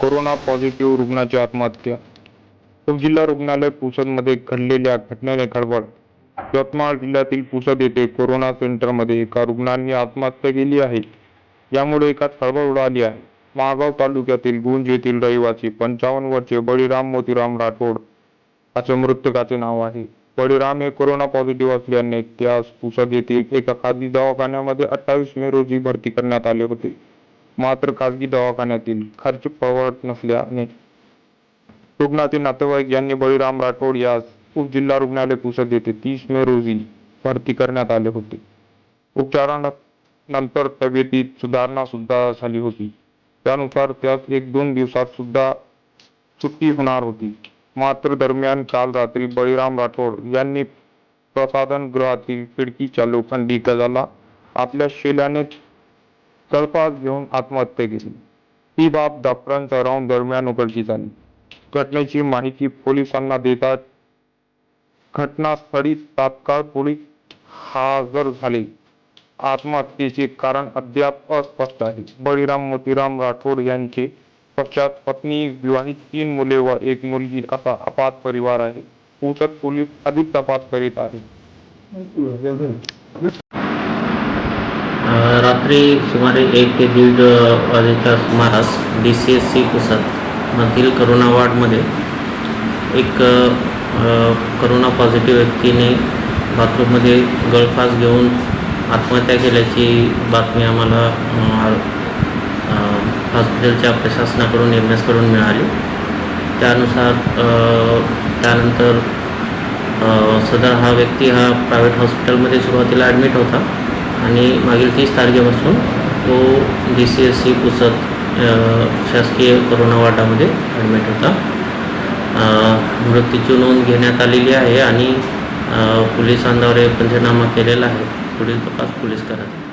Corona positive रुग्णाची आत्महत्या. उपजिल्हा रुग्णालय पुसदमध्ये घडलेल्या घटनेने खळबळ. यवतमाळ जिल्ह्यातील पुसद येथे कोरोना सेंटरमध्ये एका रुग्णांनी आत्महत्या केली आहे. यामुळे एका खळबळ उडाली आहे. महागाव तालुक्यातील गुंज येथील रहिवासी पंचावन्न वर्षे बळीराम मोतीराम राठोड असे मृतकाचे नाव आहे. बळीराम हे कोरोना पॉझिटिव्ह असल्याने त्यास पुसद येथील एका खाजगी दवाखान्यामध्ये अठ्ठावीस मे रोजी भरती करण्यात आले होते. मात्र खाजगी दवाखान्यातील खर्च परवडत नसल्याने रुग्णाचे नातेवाईक यांनी बळीराम राठोड यास उपजिल्हा रुग्णालय पुसद येथे तीस मे रोजी भरती करण्यात आले होते. उपचारानंतर तब्येतीत सुधारणा सुद्धा झाली होती. त्यानुसार त्यास एक दोन दिवसात सुद्धा सुट्टी होणार होती. मात्र दरम्यान काल रात्री बळीराम राठोड यांनी प्रसाधन गृहातील खिडकीच्या लोखंडी गजाला आपल्या शेल्याने तळपास घेऊन आत्महत्या केली. ही बाब डॉक्टरांचा राऊंड दरम्यान उघडकीस झाली घटनेची माहिती पोलिसांना देतात घटनास्थळी तात्काळ पोलीस हजर झाले. आत्महत्येचे कारण अद्याप अस्पष्ट आहे. बळीराम मोतीराम राठोड यांचे पश्चात पत्नी विवाहित तीन मुले व एक मुलगी असा अपात परिवार आहे. पुसद पोलीस अधिक तपास करीत आहे रात्री सुमारे एक ते दीड वाजेच्या सुमारास डी सी एस सी पुसदमधील करोना वॉर्डमध्ये एक करोना पॉझिटिव्ह व्यक्तीने बाथरूममध्ये गळफास घेऊन आत्महत्या केल्याची बातमी आम्हाला हॉस्पिटलच्या प्रशासनाकडून एम एसकडून मिळाली. त्यानुसार त्यानंतर सदर हा व्यक्ती हा प्रायव्हेट हॉस्पिटलमध्ये सुरुवातीला ॲडमिट होता. आणि मागील तीस तारखेपासून तो D C S C Pusad शासकीय करोना वार्डामध्ये ॲडमिट होता. मृत्यूची नोंद घेण्यात आलेली आहे आणि पोलिसांद्वारे पंचनामा केलेला आहे. पुढील तपास पोलीस करत आहे